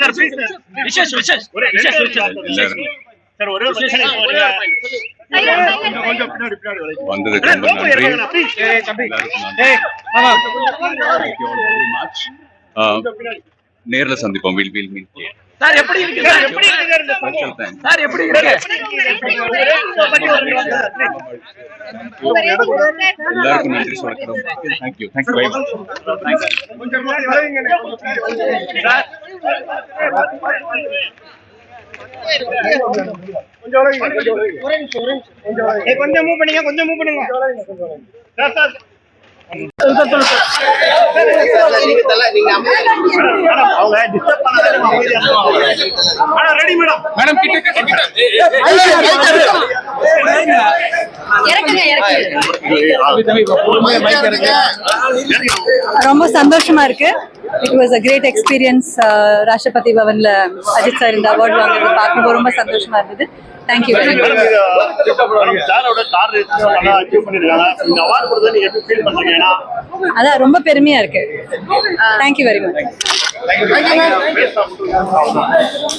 Sir please sir விசேஷ் விசேஷ் ஒரே விசேஷ் விசேஷ் விசேஷ் சார் ஒரே ஒரு. வந்ததுக்கு ரொம்ப நன்றி நேர்ல சந்திப்போம். வில் வில் மீட் சார் எப்படி இருக்கு சார், சார் எப்படி இருக்கு? சார் எப்படி இருக்கு எல்லாருக்கும் நன்றி சொல்லிக்கிறோம் thank you thank you very much கொஞ்சம் மூவ் பண்ணுங்க கொஞ்சம் மூவ் பண்ணுங்க. சார் சார் மேடம், அவங்க டிஸ்டர்ப் பண்ணாத நீங்க அமைதியா இருங்க. மேடம் ரெடி மேடம் மேடம் கிட்ட கிட்ட கிட்ட இறக்குங்க இறக்குங்க ரொம்ப சந்தோஷமா இருக்கு. It was a great experience Rashtrapati பவன்ல Ajith sir இந்த அவார்ட் வாங்குறது பார்க்கும்போது ரொம்ப சந்தோஷமா இருந்தது. தேங்க்யூ வெரி மச் அதான் ரொம்ப பெருமையா இருக்கு. Thank you very much